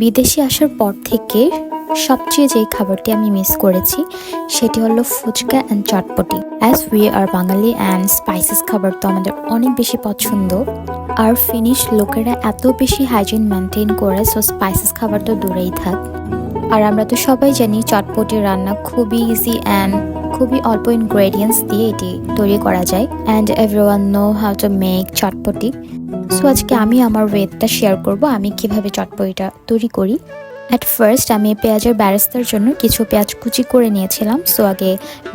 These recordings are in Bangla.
বিদেশে আসার পর থেকে সবচেয়ে যে খাবারটি আমি মিস করেছি, সেটি হলো fuchka and chotpoti. As we are Bangali and spices খাবার তো আমাদের অনেক বেশি পছন্দ, আর ফিনিশ লোকেরা এত বেশি হাইজিন মেনটেন করে সো স্পাইসেস খাবার তো দূরেই থাক। আর আমরা তো সবাই জানি চটপটি রান্না খুবই ইজি অ্যান্ড খুবই অল্প ইনগ্রেডিয়েন্টস দিয়ে এটি তৈরি করা যায়। And everyone know how to make chotpoti. So আজকে আমি আমার ওয়েটটা শেয়ার করব। আমি কীভাবে চটপটিটা তৈরি করি। অ্যাট ফার্স্ট আমি পেঁয়াজের ব্যারেস্তার জন্য কিছু পেঁয়াজ কুচি করে নিয়েছিলাম। সো আগে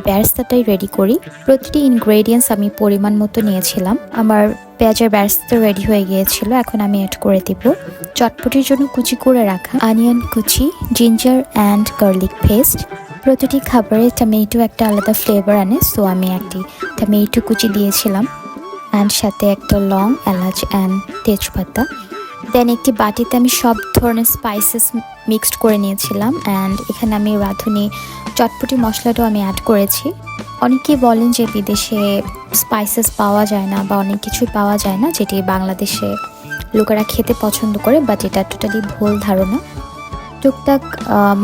ব্যারেস্তাটাই রেডি করি। প্রতিটি ইনগ্রেডিয়েন্টস আমি পরিমাণ মতো নিয়েছিলাম। আমার পেঁয়াজের ব্যারেস্তা রেডি হয়ে গিয়েছিল। এখন আমি অ্যাড করে দিব। চটপটির জন্য কুচি করে রাখা অনিয়ন কুচি জিঞ্জার অ্যান্ড গার্লিক পেস্ট প্রতিটি খাবারে টমেটো একটা আলাদা ফ্লেভার আনে। সো আমি একটি টমেটো কুচি দিয়েছিলাম। অ্যান্ড সাথে একটা লং, এলাচ অ্যান্ড তেজপাতা। দেন একটি বাটিতে আমি সব ধরনের স্পাইসেস মিক্সড করে নিয়েছিলাম অ্যান্ড এখানে আমি রাঁধুনি চটপটি মশলাটাও আমি অ্যাড করেছি। অনেকেই বলেন যে বিদেশে স্পাইসেস পাওয়া যায় না বা অনেক কিছুই পাওয়া যায় না যেটি বাংলাদেশে লোকেরা খেতে পছন্দ করে বাট এটা টোটালি ভুল ধারণা। টুকটাক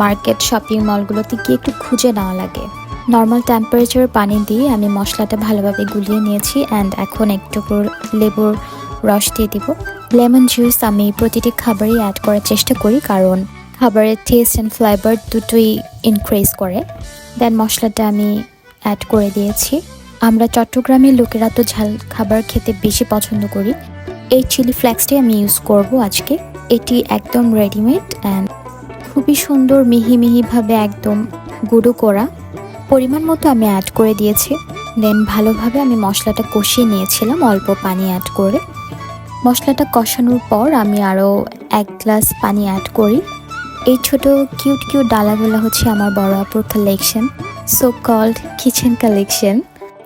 মার্কেট শপিং মলগুলোতে গিয়ে একটু খুঁজে নেওয়া লাগে। নর্মাল টেম্পারেচার পানি দিয়ে আমি মশলাটা ভালোভাবে গুলিয়ে নিয়েছি অ্যান্ড এখন একটু লেবুর রস দিয়ে দিব। লেমন জুস আমি প্রতিটি খাবারই অ্যাড করার চেষ্টা করি কারণ খাবারের টেস্ট অ্যান্ড ফ্লেভার দুটোই ইনক্রিজ করে। দেন মশলাটা আমি অ্যাড করে দিয়েছি। আমরা চট্টগ্রামের লোকেরা তো ঝাল খাবার খেতে বেশি পছন্দ করি। এই চিলি ফ্লেক্সটাই আমি ইউজ করব আজকে। এটি একদম রেডিমেড অ্যান্ড খুবই সুন্দর মিহি মিহিভাবে একদম গুঁড়ো করা। পরিমাণ মতো আমি অ্যাড করে দিয়েছি। দেন ভালোভাবে আমি মশলাটা কষিয়ে নিয়েছিলাম, অল্প পানি অ্যাড করে। মশলাটা কষানোর পর আমি আরও এক গ্লাস পানি অ্যাড করি। এই ছোট কিউট কিউট ডালাগুলো হচ্ছে আমার বড় আপুর collection so called kitchen collection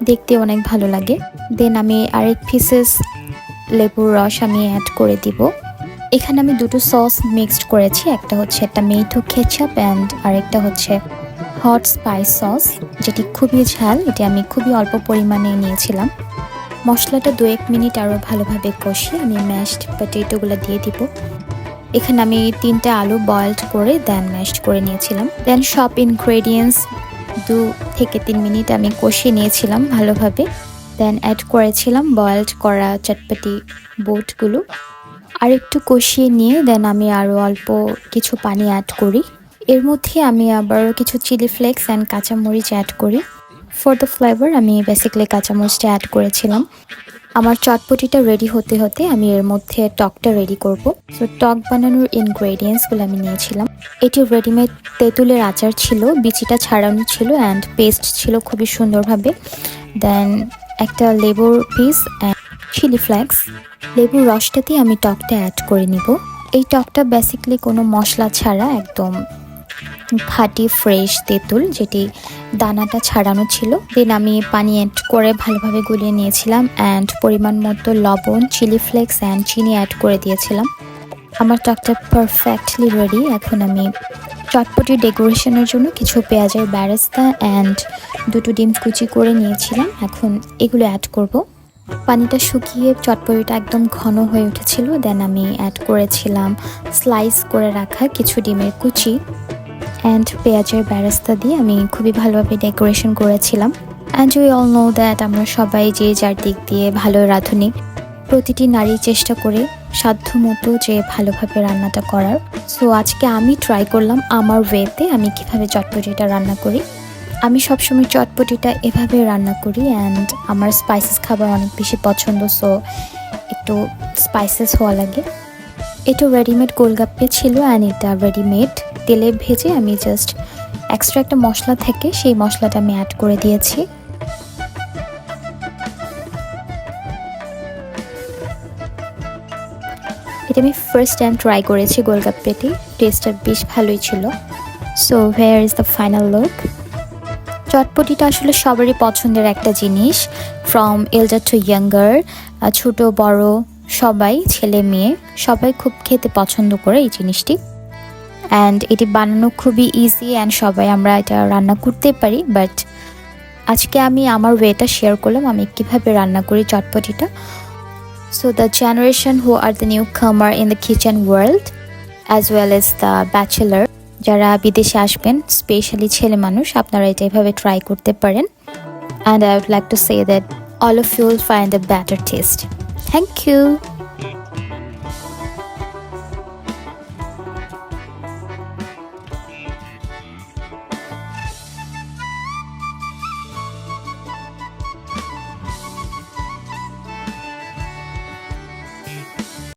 দেখতে অনেক ভালো লাগে। দেন আমি আরেক পিসেস লেবুর রস আমি অ্যাড করে দিব। এখানে আমি দুটো সস মিক্সড করেছি, একটা হচ্ছে একটা মেথো খেচাপ অ্যান্ড আরেকটা হচ্ছে হট স্পাইস সস যেটি খুবই ঝাল, এটি আমি খুবই অল্প পরিমাণে নিয়েছিলাম। মশলাটা দু এক মিনিট আরও ভালোভাবে কষিয়ে আমি ম্যাশড পটেটোগুলো দিয়ে দিব। এখানে আমি তিনটা আলু বয়েলড করে দেন ম্যাশড করে নিয়েছিলাম। দেন সব ইনগ্রেডিয়েন্টস দু থেকে তিন মিনিট আমি কষিয়ে নিয়েছিলাম ভালোভাবে। দেন অ্যাড করেছিলাম বয়েলড করা চটপটি বোটগুলো আর একটু কষিয়ে নিয়ে দেন আমি আরও অল্প কিছু পানি অ্যাড করি। এর মধ্যে আমি আবার কিছু চিলি ফ্লেক্স অ্যান্ড কাঁচামরিচ অ্যাড করি। ফর দ্য ফ্লেভার আমি বেসিক্যালি কাঁচামরিচটা অ্যাড করেছিলাম। আমার চটপটিটা রেডি হতে হতে আমি এর মধ্যে টকটা রেডি করব। সো টক বানানোর ইনগ্রেডিয়েন্টসগুলো আমি নিয়েছিলাম। এটি রেডিমেড তেঁতুলের আচার ছিল, বিচিটা ছাড়ানো ছিল অ্যান্ড পেস্ট ছিল খুবই সুন্দরভাবে। দেন একটা লেবুর পিস অ্যান্ড চিলি ফ্লেক্স লেবুর রসটাতে আমি টকটা অ্যাড করে নিব। এই টকটা বেসিক্যালি কোনো মশলা ছাড়া একদম খাঁটি ফ্রেশ তেঁতুল, যেটি দানাটা ছাড়ানো ছিল। দেন আমি পানি অ্যাড করে ভালোভাবে গুলিয়ে নিয়েছিলাম অ্যান্ড পরিমাণ মতো লবণ চিলি ফ্লেক্স অ্যান্ড চিনি অ্যাড করে দিয়েছিলাম। আমার টকটা পারফেক্টলি রেডি এখন আমি চটপটি ডেকোরেশনের জন্য কিছু পেঁয়াজের ব্যারেস্তা অ্যান্ড দুটো ডিম কুচি করে নিয়েছিলাম। এখন এগুলো অ্যাড করব। পানিটা শুকিয়ে চটপটিটা একদম ঘন হয়ে উঠেছিল। দেন আমি অ্যাড করেছিলাম স্লাইস করে রাখা কিছু ডিমের কুচি। অ্যান্ড পেঁয়াজের ব্যারেস্তা দিয়ে আমি খুবই ভালোভাবে ডেকোরেশন করেছিলাম. And we all know that আমরা সবাই যে যার দিক দিয়ে ভালো রাঁধুনি, প্রতিটি নারী চেষ্টা করে সাধ্য মতো যে ভালোভাবে রান্নাটা করার। সো আজকে আমি ট্রাই করলাম আমার ওয়েতে আমি কীভাবে চটপটিটা রান্না করি। আমি সবসময় চটপটিটা এভাবে রান্না করি অ্যান্ড আমার স্পাইসেস খাবার অনেক বেশি পছন্দ সো একটু স্পাইসেস হওয়া লাগে। এটা রেডিমেড গোলগাপ্পে ছিল অ্যান্ড এটা রেডিমেড তেলে ভেজে আমি জাস্ট এক্সট্রা একটা মশলা থেকে সেই মশলাটা আমি অ্যাড করে দিয়েছি। এটা আমি ফার্স্ট টাইম ট্রাই করেছি গোলগাপ্পেটি টেস্টটা বেশ ভালোই ছিল। So here is the final look চটপটিটা আসলে সবারই পছন্দের একটা জিনিস ফ্রম এল্ডার টু ইয়াঙ্গার ছোট, বড় সবাই, ছেলে, মেয়ে, সবাই খুব খেতে পছন্দ করে এই জিনিসটি। অ্যান্ড এটি বানানো খুবই ইজি অ্যান্ড সবাই আমরা এটা রান্না করতে পারি বাট আজকে আমি আমার ওয়েটা শেয়ার করলাম, আমি কীভাবে রান্না করি চটপটিটা। So the generation who are the new comer in the kitchen world as well as the bachelor যারা বিদেশে আসবেন স্পেশালি ছেলে মানুষ, আপনারা এটা এভাবে ট্রাই করতে পারেন। And I would like to say that all of you'll find the better taste Thank you.